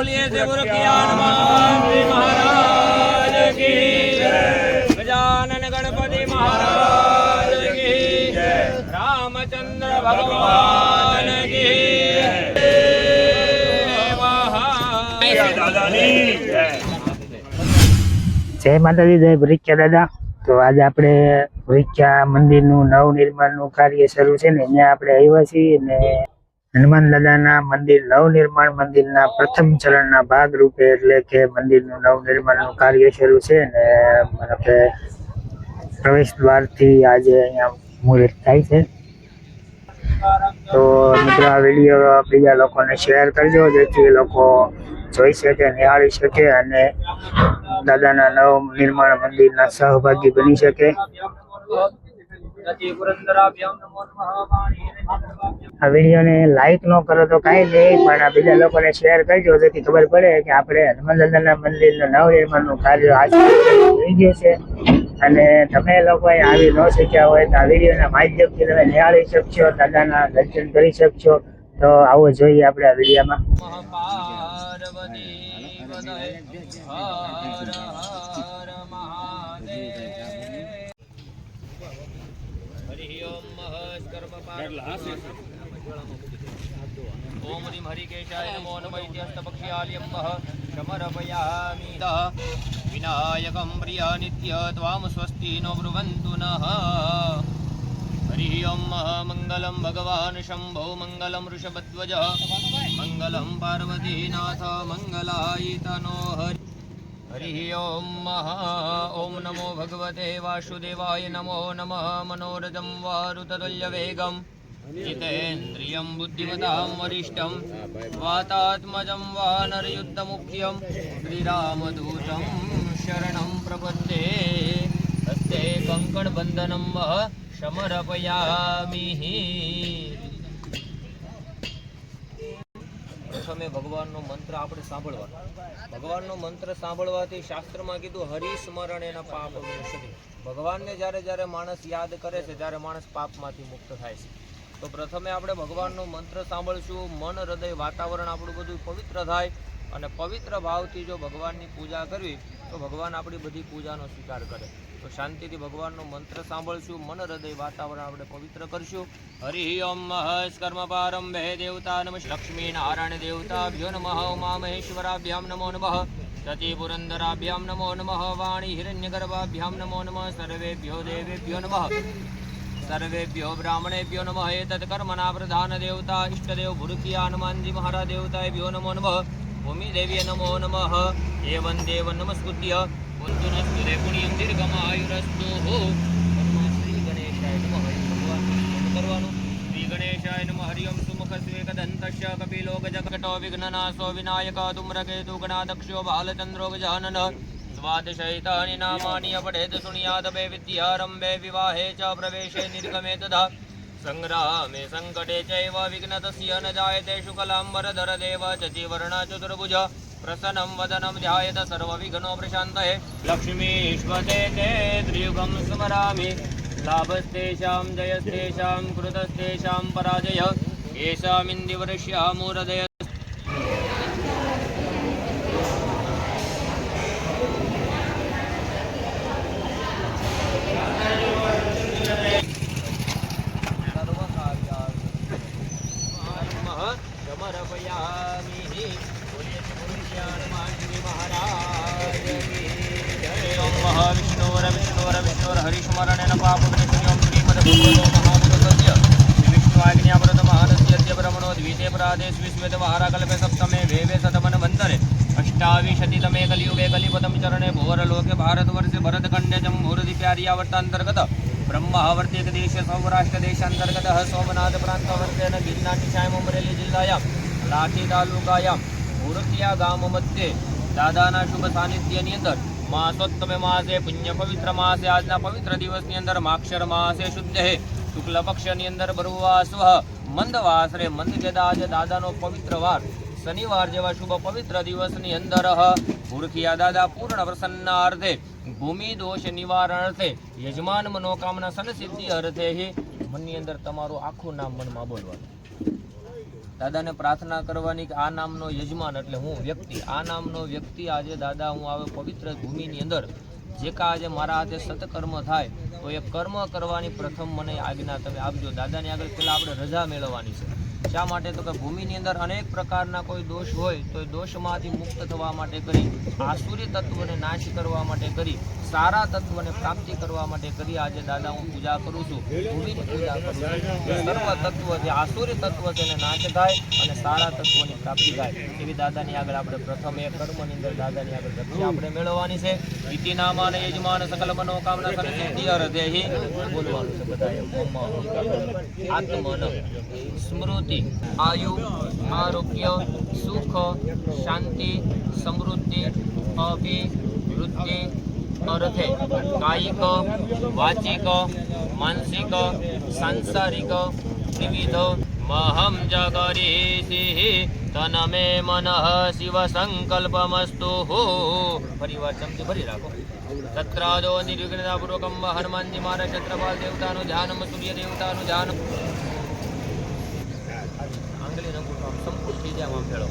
બોલીએ જી મહારાજ કી ગજાનન ગણપતિ મહારાજ કી રામચંદ્ર ભગવાન કી દાદાની જય માતાજી, જય ભરિક્યા દાદા. તો આજે આપણે ભરિક્યા મંદિરનું નવનિર્માણનું કાર્ય શરૂ છે ને, અહીંયા આપણે આવ્યા છીએ ને હનુમાન દાદાના મંદિર નવનિર્માણ મંદિરના પ્રથમ ચરણના ભાગ રૂપે એટલે કે મંદિરનું નવનિર્માણનું કાર્ય શરૂ છે ને કે પ્રવેશ દ્વારથી આજે અહીંયા મુહૂર્ત થાય છે. તો મિત્રો આ વીડિયો બીજા લોકોને શેર કરજો, જેથી લોકો જોઈ શકે, નિહાળી શકે અને દાદાના નવ નિર્માણ મંદિરના સહભાગી બની શકે. આ વિડીયોને લાઈક ન કરો તો કાંઈ નહીં પણ આ બીજા લોકોને શેર કરજો જેથી ખબર પડે કે આપણે હનુમાનદાદાના મંદિરનું નવનિર્માણનું કાર્ય હાથ થઈ ગયું છે. અને તમે લોકોએ આવી ન શીખ્યા હોય તો આ વિડીયોના માધ્યમથી તમે નિહાળી શકશો દાદાના દર્શન કરી શકશો. તો આવો જોઈએ આપણે આ વિડીયોમાં પાર્વતી વદય હર હર મહાદેવ હરિ ઓમ મહસ ઓમ હરિમ હરિકેશાય નમો નમઃ ઇત્યસ્તપક્ષ્યાલ્યં મહ શમરપયામિ વિનાયકં પ્રિય નિત્ય ત્વામ સ્વસ્તિ નો બ્રુવन्तु નઃ હરિ ઓમ મંગલમ ભગવાન શંભો મંગલમ ઋષભધ્વજ મંગલમ પાર્વતીનાથ મંગલાયતનો હરિ ઓમ ઓમ નમો ભગવતે વાસુદેવાય નમો નમઃ મનોરજમ વારુતતુલ્યવેગમ જીતેન્દ્રિયમ બુદ્ધિમતામ વરિષ્ઠમ વાતાત્મજમ વા નરયુદ્ધમુખ્યમ શ્રીરામદૂતમ શરણમ પ્રપત્તે હસ્તે કંકણબંધનમ શમરપયામિ પ્રથમે ભગવાનનો મંત્ર આપણે સાંભળવાનો. ભગવાનનો મંત્ર સાંભળવાથી શાસ્ત્રમાં કીધું હરિસ્મરણ એના પાપ ભગવાનને જ્યારે જ્યારે માણસ યાદ કરે છે, ત્યારે માણસ પાપમાંથી મુક્ત થાય છે. તો પ્રથમે આપણે ભગવાનનો મંત્ર સાંભળશું, મન, હૃદય, વાતાવરણ આપણું બધું પવિત્ર થાય અને પવિત્ર ભાવથી જો ભગવાનની પૂજા કરવી, તો ભગવાન આપણી બધી પૂજાનો સ્વીકાર કરે. તો શાંતિથી ભગવાનનો મંત્ર સાંભળશું, મન હૃદય વાતાવરણ આપણે પવિત્ર કરશું. હરિ ઓમ મહસ કર્મ પારંભે દેવતા નમ, લક્ષ્મી નારાયણ દેવતાભ્યો નમ, ઉમા મહેશ્વરાભ્યામ નમો નમઃ સતી પુરંદરાભ્યામ નમો નમઃ, વાણી હિરણ્યગર્ભાભ્યામ નમો નમઃ, સર્વેભ્યો દેવેભ્યો નમઃ, સર્વેભ્યો બ્રાહ્મણેભ્યો નમઃ એતत् કર્મના પ્રધાન દેવતા ઇષ્ટદેવ ભુરકિયા હનુમાનજી મહારાજ દેવતાભ્યો નમો નમઃ ભૂમિદેવીએ નમો નમઃ એવં દેવ નમસ્કૃત્ય બંધુનસ્તુ રેપુણ્યમ દીર્ઘમ આયુરસ્તુ હો. શ્રી ગણેશાય નમ. હરિ ભગવાન કરવાનું. શ્રી ગણેશાય નમ. હરિયમ સુમુખ સ્વેકદંતસ્ય કપિલો ગજકટો વિઘ્નનાશો વિનાયક તુમ્રકેતુ ગણાદક્ષો બાલચંદ્રો ગજાનન. દ્વાદશૈતાની નામાની અપઢેદ શુણ્યાદભે વિદ્યારંભે વિવાહે ચ પ્રવેશે નિર્ગમે તથા સંગ્રામે સંકટે ચૈવ વિઘ્ન તસ્ય ન જાયતે શુકલાંબરધર દેવ ચતિવર્ણ ચતુર્ભુજ પ્રસન્નમ વદનમ ધ્યાયત સર્વવિઘ્નો પ્રશાંતયે લક્ષ્મીશ્વતે તે ત્રિયુગમ સ્મરામિ. લાભસ્તેષાં જયસ્તેષાં કૃતસ્તેષાં પરાજય. એષામિન્દિવર્ષ્યા મૂરદય વિષ્ણુવર હરિસ્મરણેન પાપવિનશ્યોમ શ્રીમદ ભગવતો મહામૃતસ્ય વિષ્ણુઆજ્ઞાપ્રત મહાનસ્ય બ્રહ્મણો દ્વિતે પ્રાદેશ વિશ્વેત મહારાકલ્પે સપ્તમે વેવે સતમન વંતરે અષ્ટાવિશતિતમે કલિયુગે કલિપતમ ચરણે ભોરલોકે ભારતવર્ષે ભરતખંડે જમ્મુરદિ પ્યારિયાવર્તાંતર્ગત બ્રહ્માવર્તિક દેશ, સૌરાષ્ટ્ર દેશાંતર્ગત સોમનાથ પ્રાંતવર્તેન ગિરનારની અમરેલી જિલ્લાયામ, લાઠી તાલુકાયામ મુરખિયા ગામ મધ્યે દાદાના શુભ સાનિધ્યની અંદર માસોત્તમે માસે પુણ્ય પવિત્ર માસે આજના પવિત્ર દિવસની અંદર માક્ષર માસે શુદ્ધ હે શુક્લ પક્ષની અંદર બરુવાસ્વ મંદવાસરે મંદ જદાજ દાદાનો પવિત્ર વાર શનિવાર જેવા શુભ પવિત્ર દિવસની અંદર ભૂરખિયા દાદા પૂર્ણ પ્રસન્ના અર્થે ભૂમિ દોષ નિવારણ અર્થે યજમાન મનોકામના સનસિદ્ધિ અર્થે મનની અંદર તમારું આખું નામ મનમાં બોલવાનું દાદાને પ્રાર્થના કરવાની કે આ નામનો યજમાન એટલે હું વ્યક્તિ, આ નામનો વ્યક્તિ આજે દાદા હું આવે પવિત્ર ભૂમિની અંદર, જે કા આજે મારા હાથે સતકર્મ થાય, તો એ કર્મ કરવાની પ્રથમ મને આજ્ઞા તમે આપજો. દાદાની આગળ પહેલાં આપણે રજા મેળવવાની છે. શા માટે? તો કે ભૂમિની અંદર અનેક પ્રકારના કોઈ દોષ હોય, તો એ દોષમાંથી મુક્ત થવા માટે કરી, આસુરી તત્વને નાશ કરવા માટે કરી, સારા તત્વને પ્રાપ્તિ કરવા માટે કરી. આજે દાદા, હું પૂજા કરું છું, ભૂમિની પૂજા કરું છું. સર્વ તત્વ જે આસુરી તત્વ છે નાશ થાય અને સારા તત્વની પ્રાપ્તિ થાય. એવી દાદાની આગળ આપણે પ્રથમ એ કર્મની અંદર દાદાની આગળ રક્ષા આપણે મેળવવાની છે. ઇતિ નામાન યજમાન સકલ મનોકામના કરે સિદ્ધિ અર્ધેહી બોલવાનું છે. બધા આત્મન, સ્મૃતિ આયુ, આરોગ્ય, સુખ, શાંતિ, સમૃદ્ધિ, અભિવૃદ્ધિ, અર્થે કાયિક, વાચિક, માનસિક, સાંસારિક, વિવિધ મહમ જગરીષિ તન મે મનઃ શિવ સંકલ્પમસ્તુ ફરીવાર ચમચી ભરી રાખો. તત્રાદો નિર્વિઘ્નતાપૂર્વકમ હનુમાનજી મહારાજ છત્રપાલ દેવતાનું ધ્યાનમ, સૂર્ય દેવતાનું ધ્યાન આંગળી અંગૂઠો આમ થઈ જાય ફેરો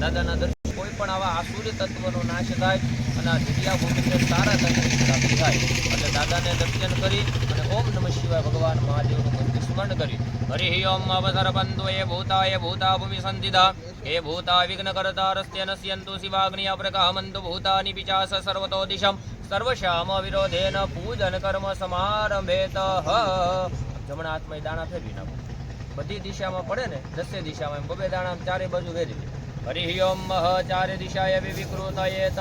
દાદાના દર્શન કોઈ પણ આવા આસુરી તત્વનો નાશ થાય અને આ જગ્યા ભૂમિને સારા તત્વની પ્રાપ્ત થાય. એટલે દાદાને દર્શન કરી અને ઓમ નમઃ શિવાય ભગવાન મહાદેવનું મંદિર સ્મરણ કરી. હરિ ઓમ અવસર બંધુ એ ભૂતાય ભૂતા ભૂમિ સંધિતા હે ભૂતા વિઘ્ન કરતા રસ્તે નશ્યંતુ શિવાગ્નિ અપ્રકામંતુ ભૂતાની પિચાસ સર્વતો દિશમ. સર્વશામ વિરોધેન પૂજન કર્મ સમારંભેત. જમણા હાથમાં એ દાણા ફેરવી નાખો. બધી દિશામાં પડે ને દસે દિશામાં એમ બબે દાણા ચારે બાજુ વેરી હરિ ઓમ મહ ચારે દિશાએ વિવિકૃત યેત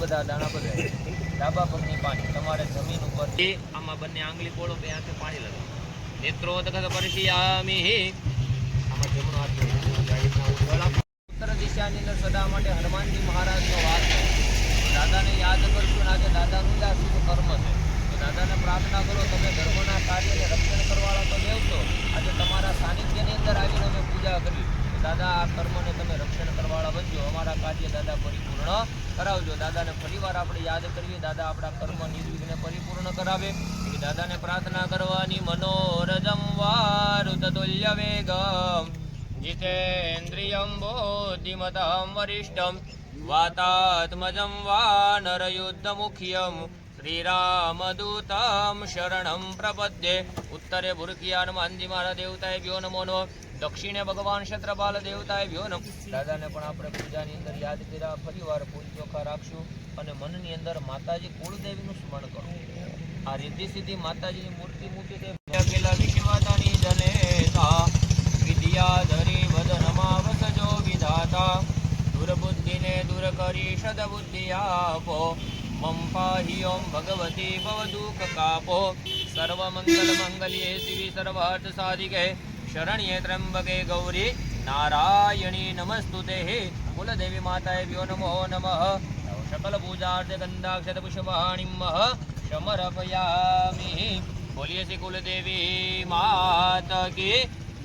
બધા દાણા બદલાય ડાબા પગની પાણી તમારે જમીન ઉપર. આમાં બંને આંગળી બોળો બે હાથે પાણી લગાવો. નેત્રોદગત પરશિયામિ. આમાં જમણો હાથ ઉત્તર દિશાની અંદર સદા માટે હનુમાનજી મહારાજનો વાત છે દાદાને યાદ કરશું આજે દાદાનું જ આ શુભ કર્મ છે. દાદાને પ્રાર્થના કરો, તમે ધર્મના કાર્યને રક્ષણ કરવાળા તો લેવશો આજે તમારા સાનિધ્યની અંદર આવીને અમે પૂજા કરી. દાદા, આ કર્મને તમે રક્ષણ કરવાળા બનજો. અમારા કાર્ય દાદા પરિપૂર્ણ કરાવજો. દાદાને ફરીવાર આપણે યાદ કરીએ, દાદા આપણા કર્મ નિર્વિઘ્ને પરિપૂર્ણ કરાવે. એવી દાદાને પ્રાર્થના કરવાની મનોરજમ વારુતતુલ્ય વેગમ, જીતેન્દ્રિયમ બુદ્ધિમતમ વરિષ્ઠમ, વાતાત્મજમ વા, નરયુદ્ધમુખ્યમ શ્રીરામદૂતમ શરણમ પ્રપદ્યે ઉત્તરે ભૂરકિયાન અંતિમાર દેવતાએ વ્યો નમો નો દક્ષિણે ભગવાન ક્ષત્રપાલ દેવતાએ વ્યો નમ દાદાને પણ આપણે પૂજાની અંદર યાદ કર્યા, ફરીવાર ફૂલ ચોખા રાખશું અને મનની અંદર માતાજી કુળદેવીનું સ્મરણ કરો. આ રીતિ સીધી માતાજીની મૂર્તિ મૂકી દે. પેલા વિશ્વતાની જનેતા વિદ્યાધરી વદનમાં વસજો વિધાતા. દુર્બુદ્ધિને દૂર કરી સદબુદ્ધિ આપો. મમ પાહી ઓમ ભગવતી ભવદુઃખ કાપો સર્વમંગલ મંગલ્યે શિવી સર્વાર્થ સાધિકે શરણ્યે ત્રંબકે ગૌરી નારાયણી નમસ્તુતે કુલદેવી માતાએ વ્યો નમો નમઃ सकल पूजार्थ गंधाक्षत पुष्पाणिम समर्पयामि बोलिए श्री कुल देवी माता की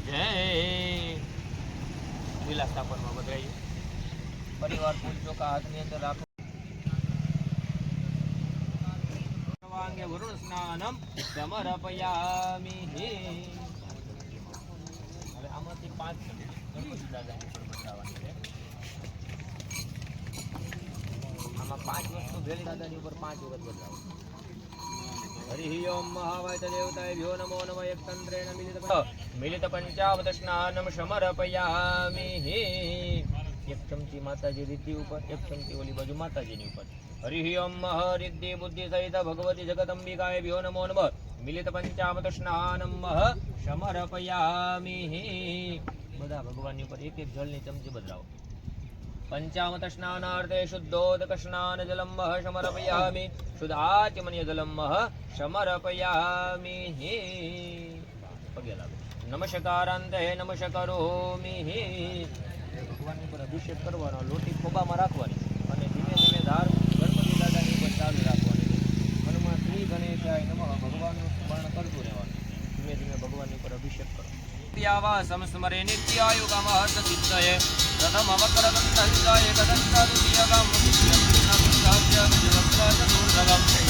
જય લીલા સ્થાપનમાં બધાઈએ પરિવાર ફૂલ ચોખા હાથની અંદર રાખો સર્વાંગે વરુણ સ્નાનમ સમર્પયામિ હવે આમાંથી પાંચ ગણપતિ દાદાની પણ બતાવવાની છે. આમાં પાંચ વસ્તુ ભેળી દાદાની ઉપર પાંચ વખત બતાવો. હરિ ઓમ નમો નમ એક તંત્રેણ મિલિત મિલિત પંચાવત સ્નાનમ સમર્પયામિ એક ચમચી માતાજી રીતિ ઉપર, એક ચમચી ઓલી બાજુ માતાજીની ઉપર. હરિ ઓમ હરિદ્ધિ રિદ્ધિ બુદ્ધિ સહિત ભગવતી જગદંબિકાય ભ્યો નમો નમઃ મિલિત પંચાવત સ્નાનમ સમર્પયામિ બધા ભગવાનની ઉપર એક એક જળની ચમચી બદલાવો પંચામત સ્નાનાર્થે શુદ્ધોદક સ્નાન જલમ મહ સમર્પયામિ શુદ્ધાચમનીય જલમ મહ સમર્પયામિ પગે લાગો નમસ્કારાંતે નમસ્કરોમિ ભગવાનની ઉપર અભિષેક કરવાનો લોટી ખોબામાં રાખવાની અને ધીમે ધીમે ધાર ગણપતિ દાદાની ઉપર ચાલુ રાખવાની હનુમાન શ્રી ગણેશાય નમઃ ભગવાનનું સ્મરણ કરતું રહેવાનું ધીમે ધીમે ભગવાનની પર અભિષેક કરો ત્યાવાસમ સ્મરે નિત્યાયુગમહત સિદ્ધયે પ્રથમ કદંતાદુતિયગમ નિત્યમ વિજ્ઞાપ્ય વિજવક્તાચતુર્ધગમ તમ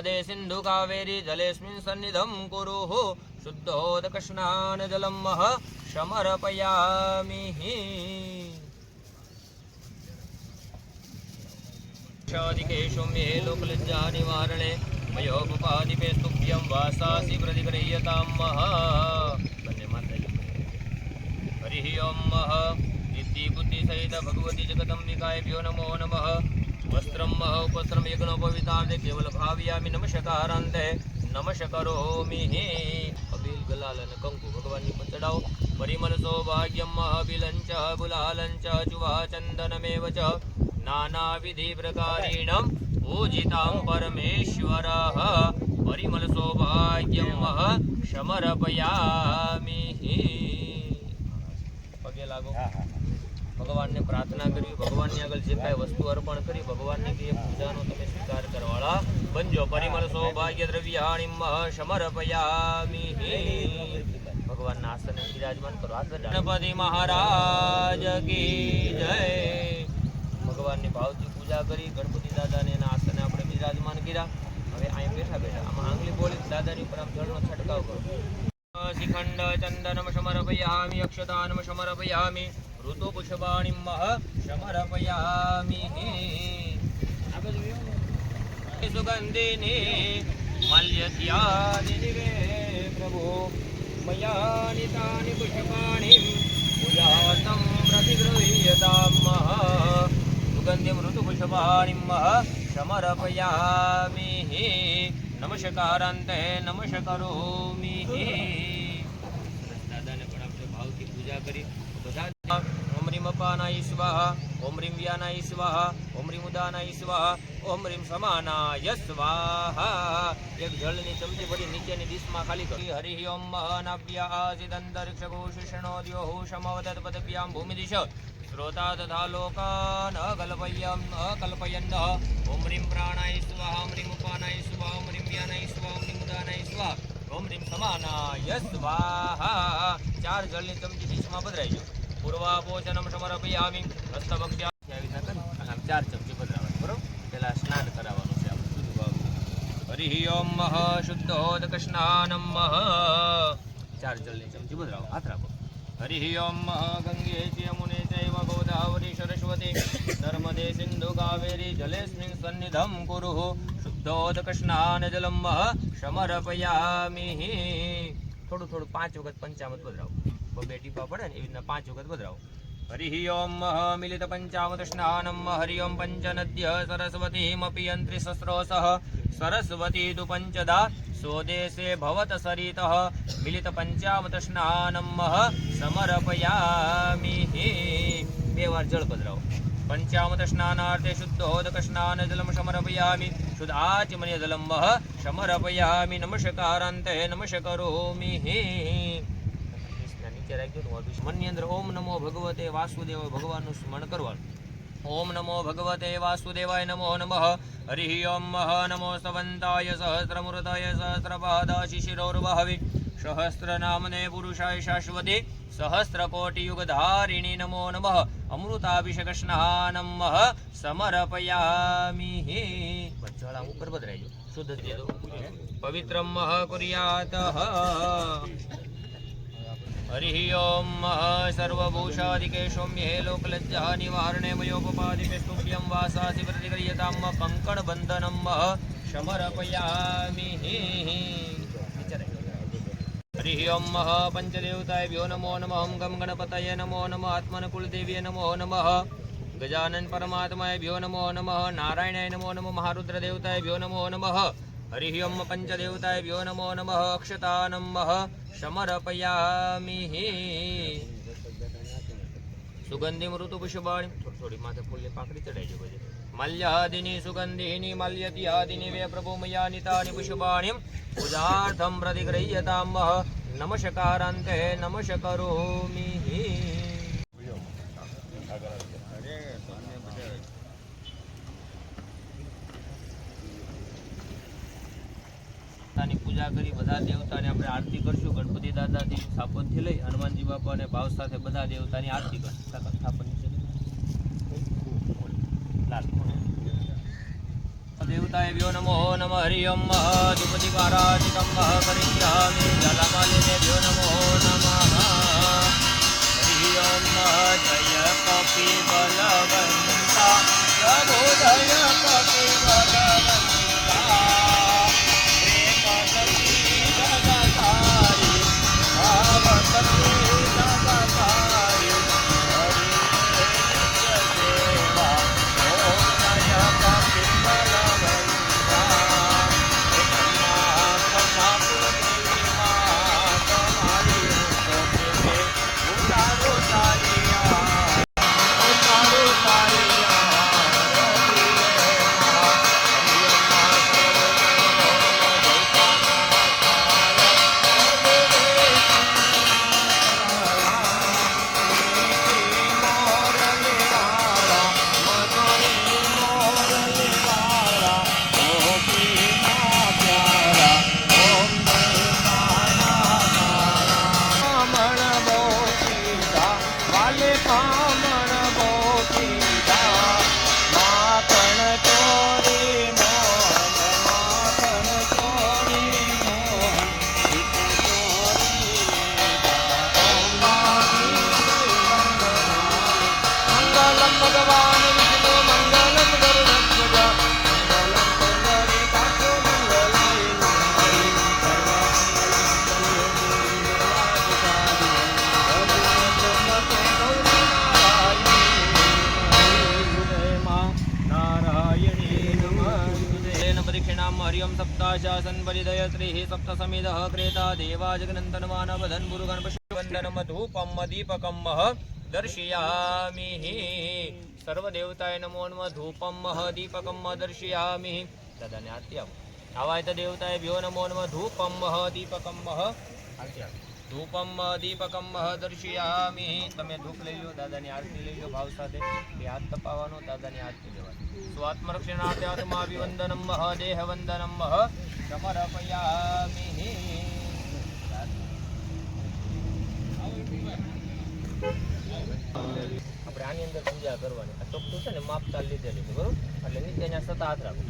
नर्मदे सिन्धु कावेरी जलेऽस्मिन् सन्निधं कुरुः शुद्धोदकस्नानजलं मह समर्पयामि शादिकेषु मे लोकलज्जा निवारणे मयोपपादिपे स्तुभ्यं वासासि प्रतिगृह्यतां मह બંને માતાજી હરિ ઓમ મહ સિદ્ધિ બુદ્ધિ સહિત ઉપસ્ત્રમ યજ્ઞોપવિતાર્થે કેવલ ભાવ્યામિ નમસ્કારાંતે નમસ્કરોમિ અભિલ ગલાલ અને કંકુ ભગવાનની પર ચડાવો પરિમલ સૌભાગ્યમ અભિલંચ ગુલાલંચ ચુવા ચંદનમેવ ચ નાનાવિધિ પ્રકારેણ પૂજિતાં પરમેશ્વર પરિમલ સૌભાગ્યમ સમર્પયામિ પગે લાગો ભગવાનને પ્રાર્થના કરવી, ભગવાનની આગળ જે કાંઈ વસ્તુ અર્પણ કરી, ભગવાનની કે પૂજાનો તમે સ્વીકાર કરવાળા બનજો. પરિમળ સૌભાગ્ય દ્રવ્યાણી મહ સમર્પયામિ ભગવાનના આસને બિરાજમાન કરો. આસન. ગણપતિ મહારાજ કી જય. ભગવાનની ભાવથી પૂજા કરી, ગણપતિ દાદાને એના આસને આપણે બિરાજમાન કર્યા. હવે અહીંયા બેઠા બેઠા આમાં આંગળી બોલી દાદાની ઉપર આમ જળનો છંટકાવ કરો. શિખંડ ચંદનમ સમર્પયામી, અક્ષતાનમ સમર્પયામિ. ઋતુપુષ્પાણિમ મહ સમર્પયામિ सुगन्धिनि મલ્યત્યાદિની दिवे પ્રભુ मयानि तानि પુષ્પાણિ પૂજાતમ પ્રતિગૃહ્યતામ મહ સુગંધિમ ઋતુપુષ્પાણિમ મહ સમર્પયામિ નમસ્કારાંતે નમસ્કરોમિ દાદાને પણ આપણે ભાવથી પૂજા કરી અપાનાય સ્વાહા ઓમ રીમ વ્યાનાય સ્વાહા ઓમ રીમ ઉદાનાય સ્વાહા ઓમ રીમ સમાનાય સ્વાહા એક જળની ચમચી ભરી નીચેની દિશમાં ખાલી કરી હરિ ઓમ મહાનાભ્ય આસિદંતરિક્ષ ઘોષિષણો દ્યો સમવદત પદભ્યામ ભૂમિ દિશ શ્રોતા તથા લોકાન અકલ્પયમ અકલ્પયન્ન ઓમ રીમ પ્રાણાય સ્વાહા ઓમ રીમ ઉપાનાય સ્વાહા ઓમ રીમ વ્યાનાય સ્વાહા ઓમ રીમ ઉદાનાય સ્વાહા ઓમ રીમ સમાનાય સ્વાહા ચાર જળની ચમચી ડીશમાં પધરાઈ ગયો પૂર્વાપોચનમ સમર્પયામિ હસ્તભક્ત્યા આવી અને આમ ચાર ચમચી પધરાવવાની બરોબર પેલા સ્નાન કરાવવાનું છે આપણે હરિ ઓમ મહ શુદ્ધોદક સ્નાનમ મહ ચાર જળની ચમચી પધરાવો હાથ રાખો હરિ ઓમ મહ ગંગે યમુને ચૈવ ગોદાવરી સરસ્વતી નર્મદે સિંધુ કાવેરી જલેસ્મિન સન્નિધમ કુરુ શુદ્ધોદક સ્નાન જલમ મહ સમર્પયામિ થોડું થોડું પાંચ વખત પંચામત બદલાવો બબે ટીપા પડે ને, એવી રીતના પાંચ વખત પધરાવો હરિ ઓમ મિલિત પંચામત સ્નાનમ હરિ ઓમ પંચનદ્ય સરસ્વતીમપી યંત્રી શસ્ત્રોસહ સરસ્વતી તુ પંચદા સ્વદેશે ભવત સરિતઃ, મિલિત પંચામત સ્નાનમ, સમર્પયામિ। બે વાર જળ પધરાવો પંચામત સ્નાનાર્થે શુદ્ધોદક સ્નાન જલમ સમર્પયામિ શુદ્ધાચમનીય જલમ, સમર્પયામિ। નમસ્કારાંતે નમસ્કરોમિ। નીચે રાખજો હતું વાપીશ. મનની અંદર ઓમ નમો ભગવતે વાસુદેવ ભગવાનનું સ્મરણ કરવાનું. ઓમ નમો ભગવતે વાસુદેવાય નમો નમઃ. હરિ ઓમ મહ નમો સવંતાય સહસ્રમૃતાય સહસ્રપાદાય શિશિરોર્વહવિ સહસ્રનામને પુરુષાય શાશ્વતે. સહસ્રકોટિયુગધારિણી નમો નમઃ. અમૃતાભિષેક સ્નાનમ મહ સમર્પયામિ જળ ઉપર બદરાઈ ગયો. શુદ્ધ પવિત્રમ મહ કુર્યાત. હરિ ઓમ સર્વભૂષાદિકે સૌમ્યે લોકલજ્જા નિવારણે મયોપપાદિકે સ્તુભ્યં વાસાસि પ્રતિક્રિયતામ કંકણ બંધનમ સમર્પયામિ હરિ ઓમ પંચદેવતાભ્યો નમો નમઃ ઓમ ગમ ગણપતये નમો નમઃ આત્મન કુલદેવીય નમો નમઃ ગજાનન પરમાત્માભ્યો નમો નમઃ નારાયણાય નમો નમઃ મહારુદ્ર દેવતાભ્યો નમો નમઃ હરિ ઓમ પંચદેવતાભ્યો નમો નમઃ અક્ષતાનમ સમર્પયામિ સુગંધિમ ઋતુ પુષ્પાણી થોડી માથે ફૂલની પાંખડી ચડાઈ પછી મલ્યાદિની સુગંધિની મલ્યત્યાદિની વે પ્રભુ મયા નિતાની પુષ્પાણીમ પૂજાર્થમ પ્રતિગૃહ્યતામ નમસ્કારાંતે નમસ્કરોમિ દેવતાની પૂજા કરી, બધા દેવતાને આપણે આરતી કરશું. ગણપતિ દાદાથી સ્થાપનથી લઈ, હનુમાનજી બાપાને ભાવ સાથે બધા દેવતાની આરતી કરશું સ્થાપન લાલ. સર્વદેવતાભ્યો નમો નમઃ, હરિ ઓમ ધુપદીપારાધિકમ કરિષ્યામિ જલમાલિનેભ્યો નમો નમ. હરિ ઓમ જય કપિ બલવંતા. પ્રબોધય કપિ બલવંતા. દેવા જગનંતનમાનવધન ગુરુગણ પશુવંદનમ ધૂપમ દીપકમ દર્શયામિ સર્વદેવતાય નમો નમઃ ધૂપમ દીપકમ દર્શયામિ દાદાને આરતી આપો આવાય તો દેવતાય ભ્યો નમો નમઃ ધૂપમ દીપકમ આરતી આપો ધૂપમ દીપકમ દર્શયામિ તમે ધૂપ લઈ લો દાદાની આરતી લઈ લો ભાવ સાથે. એ હાથ તપાવવાનો, દાદાની આરતી લેવાની. સ્વાત્મરક્ષણાર્થે આત્માભિવંદનમ દેહ વંદનમ આપણે આની અંદર પૂજા કરવાની. આ ચોખ્ખું છે ને માપતા લીધેલી છે, બરોબર? એટલે નીચે અહીંયા સતા હાથ રાખો.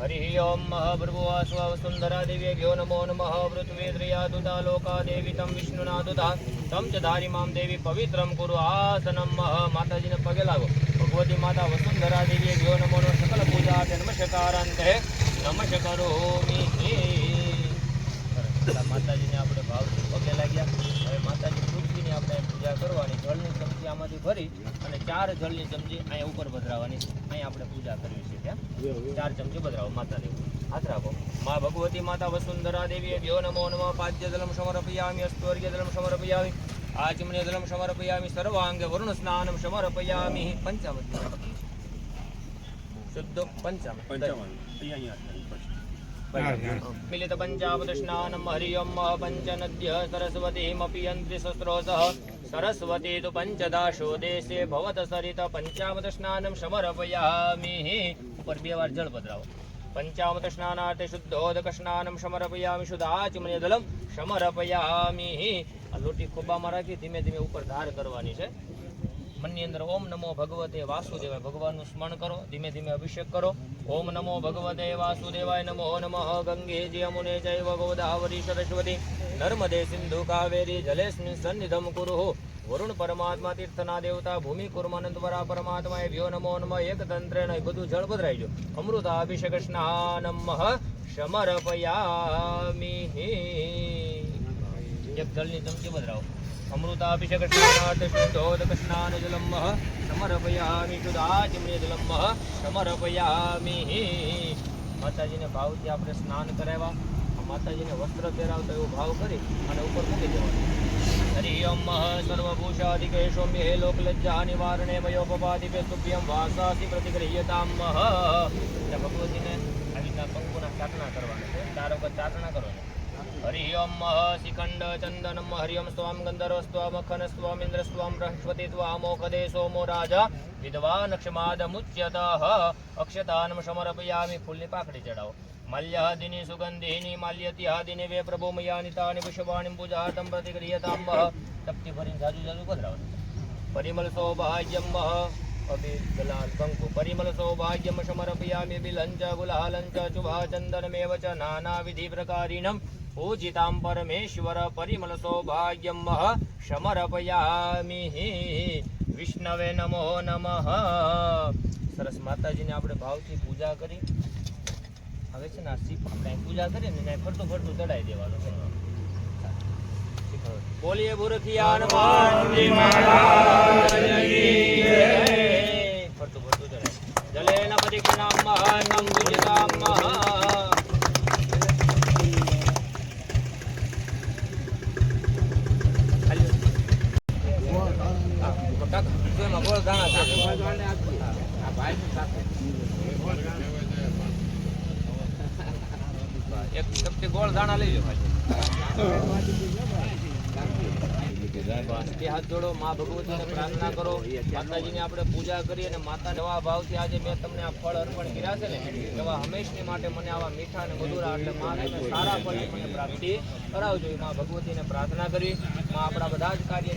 હરિ ઓમ મહાપ્રભુ સ્વ સુંદરા દેવી ભ્યો નમો નમઃ પૃથ્વી ત્રિયા દુતા લોકા દેવી તમ વિષ્ણુના દુતા તમ ચ ધારી મામ દેવી પવિત્રમ કુરુ આસનમ માતાજીને પગે લાગો. ભગવતી માતા વસુંધરા દેવી ભ્યો નમો નમઃ. સકલ પૂજા નમસ્કારાંતે. નમસ્કરોમિ સરસ. માતાજીને આપણે ભાવથી પગે લાગ્યા? હવે માતાજી પૃથ્વીની આપણે પૂજા કરવાની, જળની ચમચી આમાંથી ભરી અને ચાર જળની ચમચી અહીંયા ઉપર ભદ્રાવાની અહીંયા આપણે પૂજા કરવી છે ત્યાં ચાર ચમચી બદરાવો માતાદેવ હાથ રાખો. મા ભગવતી માતા વસુંધરા દેવી ભ્યો નમો નમઃ પાદ્ય દલમ સમર્પયામિ અસ્તોર્ય દલમ સમર્પયામિ આચમન્ય જલમ સમર્પયામિ, સર્વાંગ વરુણ સ્નાનમ સમર્પયામિ પંચામત શુદ્ધ પંચામૃત મિલિત પંચામૃત સ્નાનમ હરિયમ પંચનદ્ય સરસ્વતીમપી યંત્રી શસ્ત્રોસઃ સરસ્વતી તુ પંચદાશો દેશે ભવત સરિત પંચામૃત સ્નાનમ સમર્પયામિ ઉપર બે વાર જળ પધરાવો પંચામૃત સ્નાનાર્થે શુદ્ધોદક સ્નાનમ સમર્પયામિ શુદ્ધાચમન્ય જલમ સમર્પયામિ આ લોટી ખોબામાં રાખી ધીમે ધીમે ઉપર ધાર કરવાની છે મનની અંદર ઓમ નમો ભગવતે વાસુદેવાય. ભગવાનનું સ્મરણ કરો, ધીમે ધીમે અભિષેક કરો. ઓમ નમો ભગવતે વાસુદેવાય નમો નમઃ. ગંગે યમુને જય ગોદાવરી સરસ્વતી. નર્મદે સિંધુ કાવેરી જલેસ્મિન સન્નિધમ કુરુ વરુણ પરમાત્મા તીર્થના દેવતા ભૂમિ કુર્માનંદવરા પરમાત્મા એ ભ્યો નમો નમ. એક તંત્રે એ બધું જળ વધરાયજું અમૃતા અભિષેક સ્નાનમ સમર્પયામિ. એક જળની ચમચી બદરાવો અમૃતાભિષેક સ્નાનાર્થ શુદ્ધોદક સ્નાન જલમ સમર્પયામિ જલમ સમર્પયામિ માતાજીને ભાવથી આપણે સ્નાન કરાવ્યા માતાજીને વસ્ત્ર પહેરાવતો એવો ભાવ કરી અને ઉપર મૂકી દેવાનો હરિ ઓમ હે લોકલજ્જા નિવારણે મયોપપાધિપે તુભ્યમ વાસાસી પ્રતિગૃહ્યતામ ત્યાં ભગવતીને આવી રીતના કંકુના ચાટણા કરવાના છે ચાર વખત ચાટણા કરવાના હરિ ઓમ શિખંડ ચંદનમ હરિ ઓમ સ્વામ ગંધર્વ swarm મખન swarm Indra swarm Brihaspati સ્વામોખદે સોમો રાજા વિદ્વાન ક્ષમાદમુચ્યત અક્ષતાનમ સમર્પયામિ ફૂલની પાકડી ચડાવો મલ્યાદિની સુગંધિની માલ્યત્યાદિની વે પ્રભુ મયાનિતાની પુષ્પાણી પૂજાતમ પ્રતિક્રિયતામ તપ્તિ ભરીને જાજુ જાજુ પધરાવો પરિમલ સૌભાગ્યમ અબીર પૂજિતામ પરમેશ્વર પરિમલ સૌભાગ્યમ સમર્પયામિ વિષ્ણવે નમો નમઃ સરસ માતાજીને આપણે ભાવથી પૂજા કરી. હવે છે ને આ સીપ આપણે પૂજા કરીએ ને ફરતું ફરતું ચડાવી દેવાનું બોલીએ મહારાજની જય. ફરતું ફરતું ચડાય જલેન પરીક્ષણામ મહાનમ પૂજિતામ મહા. એક ગોળ દાણા લઈ લો બે હાથ જોડો, માં ભગવતીને પ્રાર્થના કરો. માતાજીની આપણે પૂજા કરી અને માતા નવા ભાવથી આજે મેં તમને આ ફળ અર્પણ કર્યા છે ને, એવા હંમેશની માટે મને આવા મીઠા અને મધુરા એટલે માં સારા ફળ મને પ્રાપ્તિ કરાવજો. એ માં ભગવતીને પ્રાર્થના કરી. માં આપણા બધા જ કાર્ય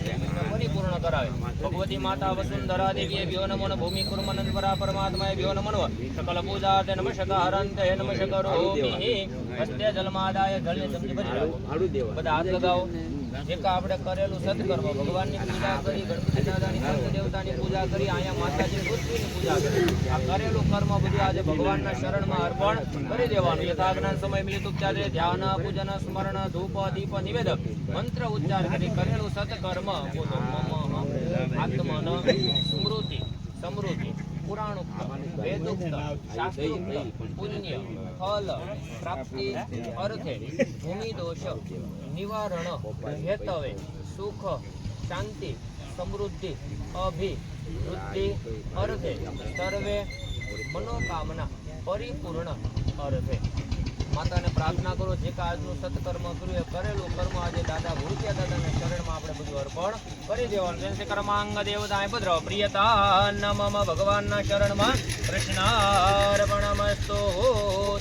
પરિપૂર્ણ કરાવે. ભગવતી માતા વસુંધરા દેવીએ વ્યો નમો ભૂમિ કુર્મનંદ પરા પરમાત્માએ વ્યો નમો સકલ પૂજા તે નમસ્કારંત હે નમસ્કારોમિ હસ્તે જલમાદાય ભરી રાખો બધા હાથ લગાવો. એક આપણે કરેલું સત્કર્મ, ભગવાનની પૂજા કરી ગણપતિ દાદાની દેવતાની પૂજા કરી, અહીંયા માતાજી પૃથ્વીની પૂજા કરી. આ કરેલું કર્મ બધું આજે ભગવાનના શરણમાં અર્પણ કરી દેવાનું. યથાજ્ઞાન સમય મિલિત ઉપચાર ધ્યાન, પૂજન, સ્મરણ, ધૂપ, દીપ નિવેદક મંત્ર ઉચ્ચાર કરી કરેલું સત્કર્મ. બોલો, મમ આત્મન સ્મૃતિ સમૃદ્ધિ પુરાણોક્ત વેદોક્ત શાસ્ત્રોક્ત પુણ્ય ફલ પ્રાપ્તિ, અર્થે ભૂમિદોષ નિવારણ, હેતવે, સુખ, શાંતિ, સમૃદ્ધિ, અભિવૃદ્ધિ, અર્થે, સર્વે, મનોકામના, પરિપૂર્ણ અર્થે. માતાને પ્રાર્થના કરો, જે આજનું સત્કર્મ કર્યું એ કરેલું કર્મ આજે દાદા ભૂતિયા દાદાના શરણમાં આપણે બધું અર્પણ કરી દેવાનું. જેમ કે કર્માંગ દેવતાએ ભદ્ર પ્રિયતા નમમ ભગવાનના શરણમાં. કૃષ્ણાર્પણમસ્તો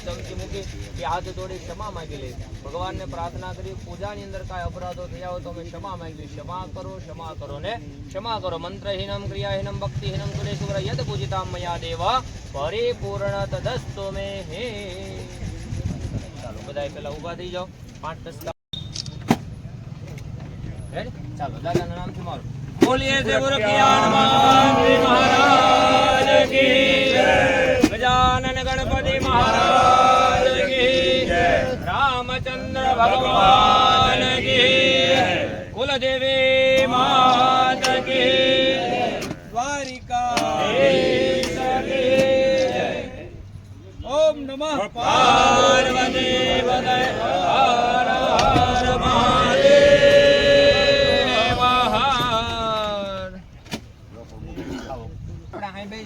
ચમચી મૂકી કે હાથ જોડી ક્ષમા માંગી લે. ભગવાનને પ્રાર્થના કરી, પૂજાની અંદર કાંઈ અપરાધો થયા હોય તો અમે ક્ષમા માંગી ક્ષમા કરો ક્ષમા કરો ને ક્ષમા કરો. મંત્રહીનમ, ક્રિયાહીનમ, ભક્તિહીનમ સુરેશ્વર યદ પૂજિતામ મયા દેવા. પરિપૂર્ણ તદસ્તો મે હે. બધા પેલા ઊભા થઈ જાઓ. પાંચ દસ ચાલો, દાદાના નામથી મારું. બોલીએ મહારાજ ગજાનન ગણપતિ મહારાજ રામચંદ્ર ભગવાન કી જય. કુલદેવી માત કી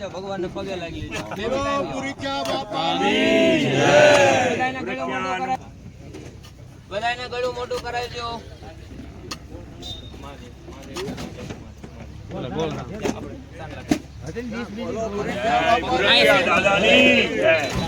જાઓ ભગવાનને પગે લાગી લેજો બધાયને ગળું મોટું કરાવજો વધાઈ દો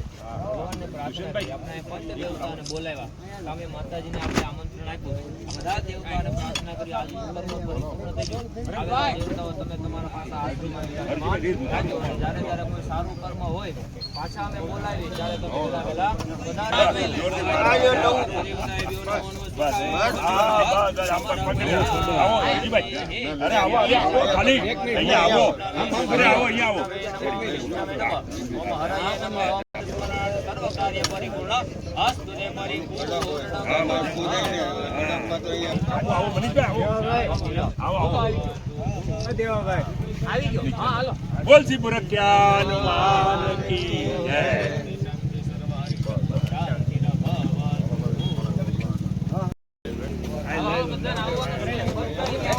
પંચ દેવતાઓને બોલાવ્યા સામે માતાજીને આપણે આમંત્રણ આપ્યું બધા દેવતાઓને પ્રાર્થના કરી થઈ ગયું દેવતાઓ તમે તમારા જ્યારે જ્યારે કોઈ સારું કર્મ હોય પાછા અમે બોલાવીએ ત્યારે તમે બધા પધારજો. અરે આવો આવો અહીંયા આવો અરે આવો અહીંયા આવો સર્વ કાર્ય પરિપૂર્ણ અસ્તુ ને પરિપૂર્ણ આવો આવો મનીષભાઈ આવો આવો આવો આવી ગયો હા હાલો બોલ સી બુરક્યા હનુમાન કી જય